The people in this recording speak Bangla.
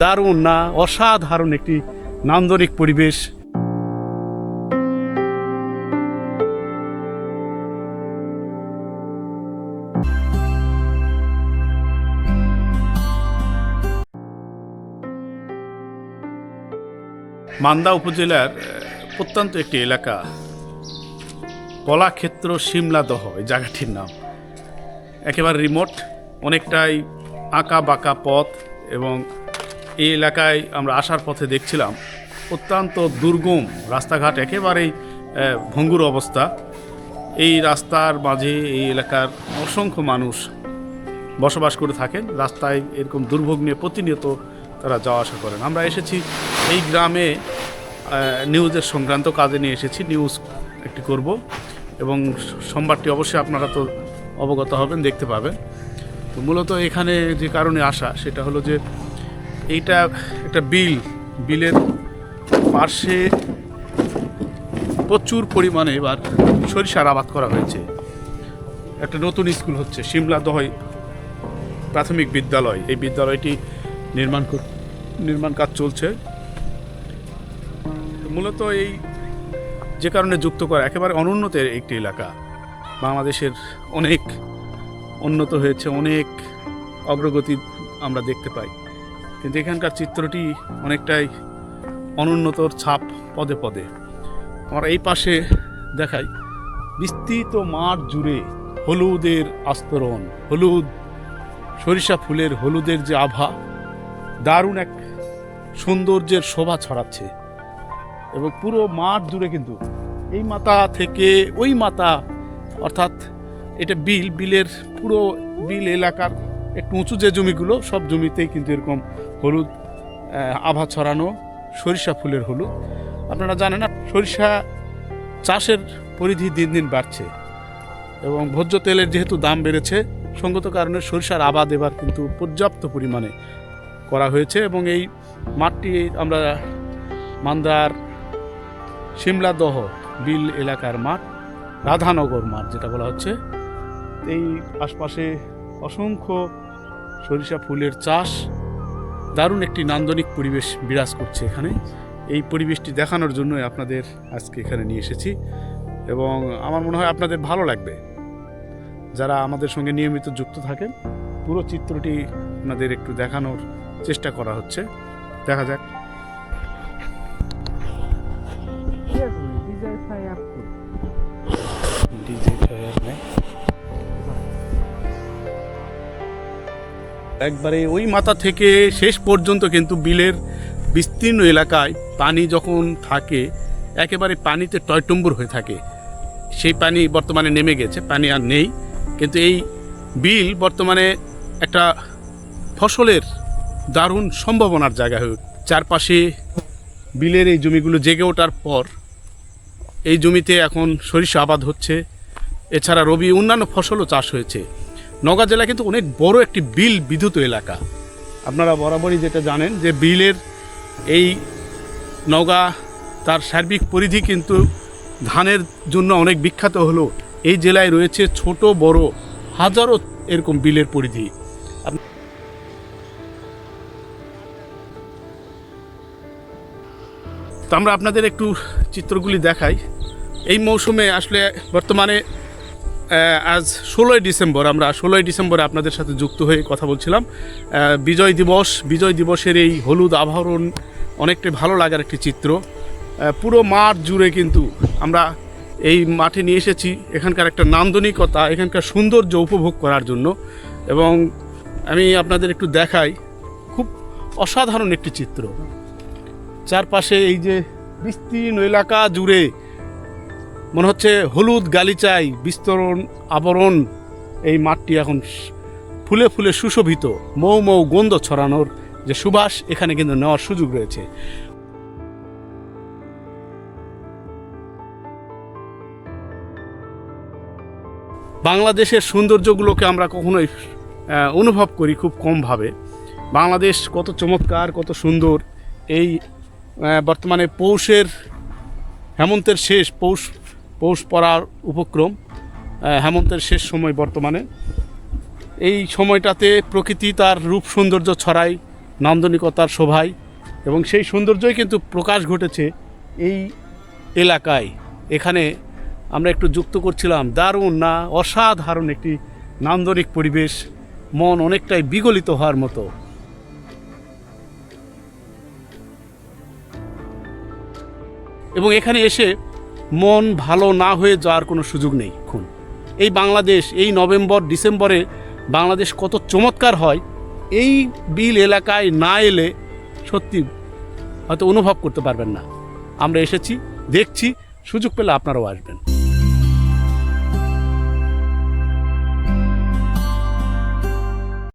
দারুণ না, অসাধারণ একটি নান্দনিক পরিবেশ। মান্দা উপজেলার প্রত্যন্ত একটি এলাকা। কলাক্ষেত্র সিমলাদহ এই জায়গাটির নাম। একেবারে রিমোট অনেকটাই আঁকা বাঁকা পথ এবং এই এলাকায় আমরা আসার পথে দেখছিলাম অত্যন্ত দুর্গম রাস্তাঘাট, একেবারেই ভঙ্গুর অবস্থা। এই রাস্তার মাঝে এই এলাকার অসংখ্য মানুষ বসবাস করে থাকেন। রাস্তায় এরকম দুর্ভোগ নিয়ে প্রতিনিয়ত তারা যাওয়া আসা করেন। আমরা এসেছি এই গ্রামে নিউজের সংক্রান্ত কাজে নিয়ে এসেছি। নিউজ একটি করব এবং সোমবারটি অবশ্যই আপনারা তো অবগত হবেন, দেখতে পাবেন। তো মূলত এখানে যে কারণে আসা, সেটা হলো যে এইটা একটা বিল। বিলের পার্শ্বে প্রচুর পরিমাণে এবার সরিষার আবাদ করা হয়েছে। একটা নতুন স্কুল হচ্ছে, সিমলা দহই প্রাথমিক বিদ্যালয়। এই বিদ্যালয়টি নির্মাণ নির্মাণ কাজ চলছে। মূলত এই যে কারণে যুক্ত করা, একেবারে অনুন্নতের একটি এলাকা। বাংলাদেশের অনেক উন্নত হয়েছে, অনেক অগ্রগতি আমরা দেখতে পাই। কিন্তু এখানকার চিত্রটি অনেকটাই অনুন্নতর ছাপ পদে পদে। আমার এই পাশে দেখাই, বিস্তৃত মাঠ জুড়ে হলুদের আস্তরণ, হলুদ, সরিষা ফুলের হলুদের যে আভা, দারুণ এক সৌন্দর্যের শোভা ছড়াচ্ছে। এবং পুরো মাঠ জুড়ে কিন্তু এই মাথা থেকে ওই মাথা, অর্থাৎ এটা বিল, বিলের পুরো বিল এলাকার একটু উঁচু যে জমিগুলো, সব জমিতেই কিন্তু এরকম হলুদ আভা ছড়ানো, সরিষা ফুলের হলুদ। আপনারা জানেন না, সরিষা চাষের পরিধি দিন দিন বাড়ছে এবং ভোজ্য তেলের যেহেতু দাম বেড়েছে, সঙ্গত কারণে সরিষার আবাদ এবার কিন্তু পর্যাপ্ত পরিমাণে করা হয়েছে এবং এই মাঠটি আমরা মান্দার সিমলাদহ বিল এলাকার মাঠ, রাধানগর মাঠ যেটা বলা হচ্ছে। এই আশপাশে অসংখ্য সরিষা ফুলের চাষ দারুণ একটি নান্দনিক পরিবেশ বিরাজ করছে এখানে। এই পরিবেশটি দেখানোর জন্যই আপনাদের আজকে এখানে নিয়ে এসেছি এবং আমার মনে হয় আপনাদের ভালো লাগবে। যারা আমাদের সঙ্গে নিয়মিত যুক্ত থাকেন, পুরো চিত্রটি আপনাদের একটু দেখানোর চেষ্টা করা হচ্ছে। দেখা যাক। একবারে ওই মাথা থেকে শেষ পর্যন্ত কিন্তু বিলের বিস্তীর্ণ এলাকায় পানি যখন থাকে, একেবারে পানিতে টয়টম্বুর হয়ে থাকে। সেই পানি বর্তমানে নেমে গেছে, পানি আর নেই। কিন্তু এই বিল বর্তমানে একটা ফসলের দারুণ সম্ভাবনার জায়গা হয়ে চারপাশে বিলের এই জমিগুলো জেগে ওঠার পর এই জমিতে এখন সরিষা আবাদ হচ্ছে। এছাড়া রবি অন্যান্য ফসলও চাষ হয়েছে। নগা জেলা কিন্তু অনেক বড় একটি বিল বিদ্যুৎ এলাকা। আপনারা বরাবরই যেটা জানেন যে বিলের এই নগা তার সার্বিক পরিধি কিন্তু ধানের জন্য অনেক বিখ্যাত হলো। এই জেলায় রয়েছে ছোট, বড়, হাজারো এরকম বিলের পরিধি। তো আমরা আপনাদের একটু চিত্রগুলি দেখাই। এই মৌসুমে আসলে বর্তমানে আজ ষোলোই ডিসেম্বর, আমরা ষোলোই ডিসেম্বরে আপনাদের সাথে যুক্ত হয়ে কথা বলছিলাম। বিজয় দিবস, বিজয় দিবসের এই হলুদ আভরণ অনেকটাই ভালো লাগার একটি চিত্র। পুরো মাঠ জুড়ে কিন্তু আমরা এই মাঠে নিয়ে এসেছি এখানকার একটা নান্দনিকতা, এখানকার সৌন্দর্য উপভোগ করার জন্য। এবং আমি আপনাদের একটু দেখাই, খুব অসাধারণ একটি চিত্র। চারপাশে এই যে বিস্তীর্ণ এলাকা জুড়ে মনে হচ্ছে হলুদ গালিচাই বিস্তরণ, আবরণ, এই মাঠটি এখন ফুলে ফুলে সুশোভিত, মৌ মৌ গন্ধ ছড়ানোর যে সুবাস, এখানে কিন্তু নেওয়ার সুযোগ রয়েছে। বাংলাদেশের সৌন্দর্যগুলোকে আমরা কখনোই অনুভব করি খুব কমভাবে। বাংলাদেশ কত চমৎকার, কত সুন্দর, এই বর্তমানে পৌষের, হেমন্তের শেষ পৌষ পৌষ পড়ার উপক্রম হেমন্তের শেষ সময় বর্তমানে। এই সময়টাতে প্রকৃতি তার রূপ সৌন্দর্য ছড়ায়, নান্দনিকতার শোভায়, এবং সেই সৌন্দর্যই কিন্তু প্রকাশ ঘটেছে এই এলাকায়। এখানে আমরা একটু যুক্ত করছিলাম, দারুণ না অসাধারণ একটি নান্দনিক পরিবেশ, মন অনেকটাই বিগলিত হওয়ার মতো। এবং এখানে এসে মন ভালো না হয়ে যাওয়ার কোনো সুযোগ নেই, খুন। এই বাংলাদেশ, এই নভেম্বর, ডিসেম্বরে বাংলাদেশ কত চমৎকার হয়, এই বিল এলাকায় না এলে সত্যি হয়তো অনুভব করতে পারবেন না। আমরা এসেছি, দেখছি, সুযোগ পেলে আপনারাও আসবেন।